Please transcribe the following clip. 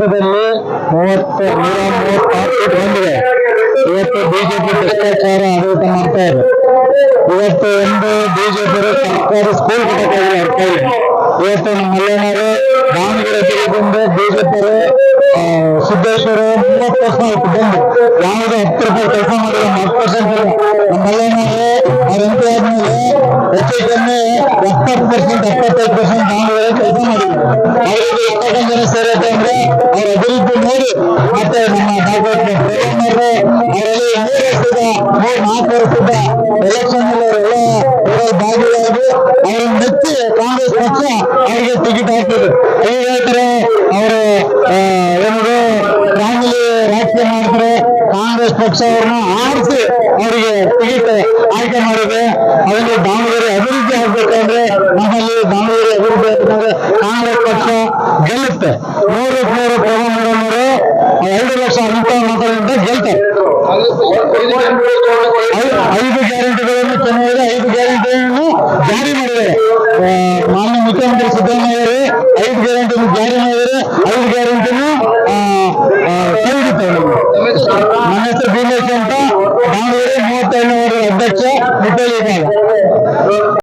ರಾಜ್ಯದಲ್ಲಿ ಮೂವತ್ತು, ನೂರ ಮೂವತ್ತಾರು ಬಂದಿದೆ. ಇವತ್ತು ಬಿಜೆಪಿ ಭ್ರಷ್ಟಾಚಾರ ಆಡಳಿತ ಮಾಡ್ತಾ ಇದೆ. ಇವತ್ತು ಒಂದು ಬಿಜೆಪಿ ಸರ್ಕಾರಿ ಸ್ಕೂಲ್ ಕಟ್ಟಕ್ಕಾಗಿಲ್ಲ ಇದೆ. ಇವತ್ತು ಮಲ್ಲಣ್ಣರು ದಾವಣಗೆರೆ ತೆಗೆದುಕೊಂಡು ಬಿಜೆಪಿ ಸಿದ್ದೇಶ್ವರ ಮೂವತ್ತು ವರ್ಷ ಆಯ್ತು ಬಂದು. ಯಾವುದೇ ಹತ್ತು ರೂಪಾಯಿ ಕೆಲಸ ಮಾಡಿಲ್ಲ ಹತ್ತು ಪರ್ಸೆಂಟ್ ಮಲ್ಲಣ್ಣರು ಅವ್ರ ಎಂ ಪಿ ಆದ್ಮೇಲೆ ಹೆಚ್ಚು ಎಪ್ಪತ್ತು ಪರ್ಸೆಂಟ್ ಎಪ್ಪತ್ತೈದು ಪರ್ಸೆಂಟ್ ದಾವಣಗೆರೆ ಕೆಲಸ ಮಾಡಿದ್ರು. ಅವರಿಗೆ ಸೇರೈತೆ ಅವ್ರ ಅಭಿವೃದ್ಧಿ ನೋಡಿ, ಮತ್ತೆ ನಮ್ಮ ಪ್ರೇಮರು ಅವರಲ್ಲಿ ಮೂರು ನಾಲ್ಕು ವರ್ಷದ ಎಲೆಕ್ಷನ್ ಭಾಗಿಯಾಗಿ ಅವರನ್ನು ಮೆಚ್ಚಿ ಕಾಂಗ್ರೆಸ್ ಪಕ್ಷ ಅವರಿಗೆ ಟಿಕೆಟ್ ಈಗ ಹೇಳ್ತಾರೆ ಅವರು? ಏನಾದ್ರು ಫ್ಯಾಮಿಲಿ ರಾಜಕೀಯ ಮಾಡ್ತಾರೆ. ಕಾಂಗ್ರೆಸ್ ಪಕ್ಷ ಅವ್ರನ್ನ ಆರಿಸಿ ಅವರಿಗೆ ಟಿಕೆಟ್ ಆಯ್ಕೆ ಮಾಡಿದೆ ಅದರಲ್ಲಿ ದಾವಣಗೆರೆ ಅಭಿವೃದ್ಧಿ ಆಗ್ಬೇಕಂದ್ರೆ, ನಮ್ಮಲ್ಲಿ ದಾವಣಗೆರೆ ಅಭಿವೃದ್ಧಿ ಆಗ್ಬೇಕಂದ್ರೆ ಗೆಲ್ಲುತ್ತೆ. ನೂರಕ್ಕೆ ನೂರು ಪ್ರಮಾಣದವರು ಎರಡು ಲಕ್ಷ ಅಂತ ಮತಗಳಿಂದ ಗೆಲ್ತಾರೆ. ಐದು ಗ್ಯಾರಂಟಿಗಳನ್ನು ಚೆನ್ನಾಗಿದೆ, ಐದು ಗ್ಯಾರಂಟಿಗಳನ್ನು ಜಾರಿ ಮಾಡಿದ್ದಾರೆ. ಮಾನ್ಯ ಮುಖ್ಯಮಂತ್ರಿ ಸಿದ್ದರಾಮಯ್ಯ ಐದು ಗ್ಯಾರಂಟಿಯನ್ನು ಜಾರಿ ಮಾಡಿದರೆ ಐದು ಗ್ಯಾರಂಟಿನ ಕೈಬಿಡ್ತಾರೆ ನನ್ನ ಹೆಸರು ಭೀಮೇಶ್ ಅಂತ. ನಾವೇರಿ ಮೂವತ್ತೈದನೇ ಅಧ್ಯಕ್ಷ ಬಿಟ್ಟೆ